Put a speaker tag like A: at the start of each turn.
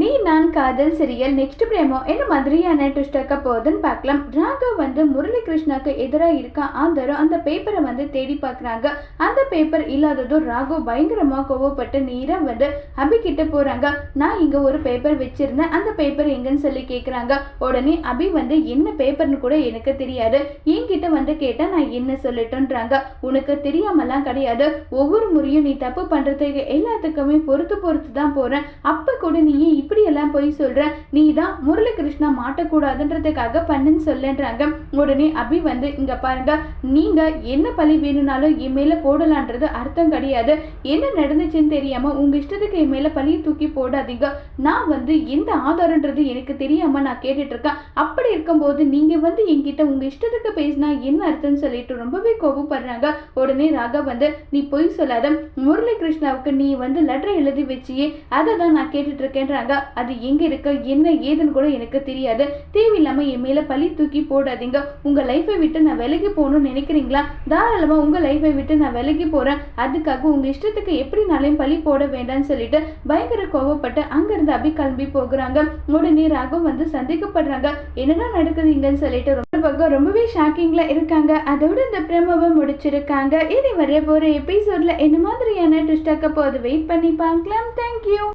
A: நீ நான் காதல் சீரியல் நெக்ஸ்ட் பிரேமோ? என்ன மாதிரியான ட்விஸ்ட் இருக்க போகுதுன்னு பார்க்கலாம். ராகவ் வந்து முரளி கிருஷ்ணாக்கு எதிராக இருக்க ஆந்தரும் அந்த பேப்பரை வந்து தேடி பார்க்குறாங்க. அந்த பேப்பர் இல்லாததும் ராகவ் பயங்கரமாக கோவப்பட்டு நீராக வந்து அபி கிட்ட போறாங்க. நான் இங்கே ஒரு பேப்பர் வச்சிருந்தேன். அந்த பேப்பர் எங்கன்னு சொல்லி கேட்குறாங்க உடனே அபி வந்து என்ன பேப்பர்னு கூட எனக்கு தெரியாது. என்கிட்ட வந்து கேட்டால் நான் என்ன சொல்லட்டுன்றாங்க உனக்கு தெரியாமலாம் கிடையாது. ஒவ்வொரு முறையும் நீ தப்பு பண்ணுறதுக்கு எல்லாத்துக்குமே பொறுத்து பொறுத்து தான் போகிறேன் அப்போ கூட நீ இப்படியெல்லாம் இப்படி எல்லாம் போய் சொல்ற நீ தான் முரளிகிருஷ்ணா மாட்டக்கூடாதுன்றதுக்காக பண்ணுன்னு சொல்லுன்றாங்க. உடனே அபி வந்து இங்க பாருங்க நீங்க என்ன பழி வேணும்னாலும் என் மேலே போடலான்றது அர்த்தம் கிடையாது. என்ன நடந்துச்சுன்னு தெரியாம உங்க இஷ்டத்துக்கு என் மேலே பழியை தூக்கி போடாதீங்க. நான் வந்து எந்த ஆதாரன்றது எனக்கு தெரியாம நான் கேட்டுட்டு இருக்கேன் அப்படி இருக்கும்போது நீங்க வந்து என்கிட்ட உங்க இஷ்டத்துக்கு பேசினா என்ன அர்த்தம்னு சொல்லிட்டு ரொம்பவே கோபப்படுறாங்க. உடனே ராகவ் வந்து நீ பொய் சொல்லாத. முரளிகிருஷ்ணாவுக்கு நீ வந்து லெட்டர் எழுதி வச்சியே. அதை தான் நான் கேட்டுட்டு இருக்கேன்றாங்க அது எங்க இருக்கு என்ன ஏதுன்னு கூட எனக்கு தெரியாது. தேவையில்லாம என் மேல பழி தூக்கி போடாதீங்க. உங்க லைஃபை விட்டு நான் விலகி போகணும்னு நினைக்கிறீங்களா? தாராளமா உங்க லைஃபை விட்டு நான் விலகி போறேன். அதுக்காக உங்க இஷ்டத்துக்கு எப்படினாலையும் பழி போட வேண்டாம்னு சொல்லிட்டு பயங்கர கோவப்பட்டு அங்கிருந்து அபி கிளம்பி போகிறாங்க. உடனே ராகம் வந்து சந்தேகப்படுறாங்க. என்னடா நடக்குது இங்கன்னு சொல்லிட்டு ரொம்ப பக்கம் ரொம்பவே ஷாக்கிங்ல இருக்காங்க. அதோட இந்த பிரமவை முடிச்சிருக்காங்க. இனி வரைய போற எபிசோட்ல என்ன மாதிரியான ட்விஸ்டாக்க போது வெயிட் பண்ணி பார்க்கலாம். தேங்க்யூ